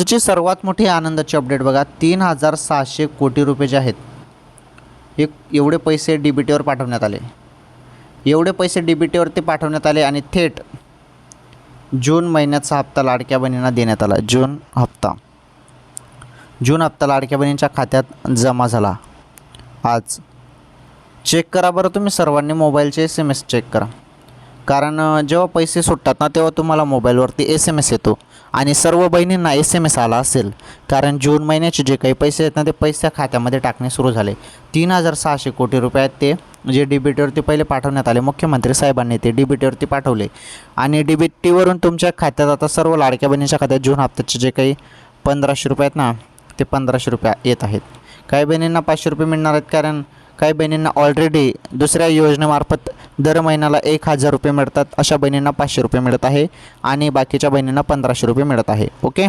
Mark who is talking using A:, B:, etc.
A: आजची सर्वात मोठी आनंदाची अपडेट बघा तीन हजार सहाशे कोटी रुपये जे आहेत हे एवढे पैसे डी बी टीवर पाठवण्यात आले. एवढे पैसे डी बी टीवरती पाठवण्यात आले आणि थेट जून महिन्याचा हप्ता लाडक्या बहिणींना देण्यात आला. जून हप्ता. जून हप्ता लाडक्या बहिणींच्या खात्यात जमा झाला. आज चेक करा बरं तुम्ही सर्वांनी मोबाईलचे एस एम एस चेक करा. कारण जेव्हा पैसे सुटतात ना तेव्हा तुम्हाला मोबाईलवरती एस एम एस येतो. आणि सर्व बहिणींना एस एम एस आला असेल कारण जून महिन्याचे जे काही पैसे आहेत ना ते पैसे खात्यामध्ये टाकणे सुरू झाले. तीन हजार सहाशे कोटी रुपये आहेत ते जे डी पहिले पाठवण्यात आले. मुख्यमंत्री साहेबांनी ते डी पाठवले. आणि डीबीटीवरून तुमच्या खात्यात आता सर्व लाडक्या बहिणीच्या खात्यात जून हप्त्याचे जे काही पंधराशे रुपये आहेत ना ते पंधराशे रुपये येत आहेत. काही बहिणींना पाचशे रुपये मिळणार आहेत कारण काही बहिणींना ऑलरेडी दुसऱ्या योजनेमार्फत दर महिन्याला एक हजार रुपये मिळतात अशा बहिणींना पाचशे रुपये मिळत आहे आणि बाकीच्या बहिणींना पंधराशे रुपये मिळत आहे. ओके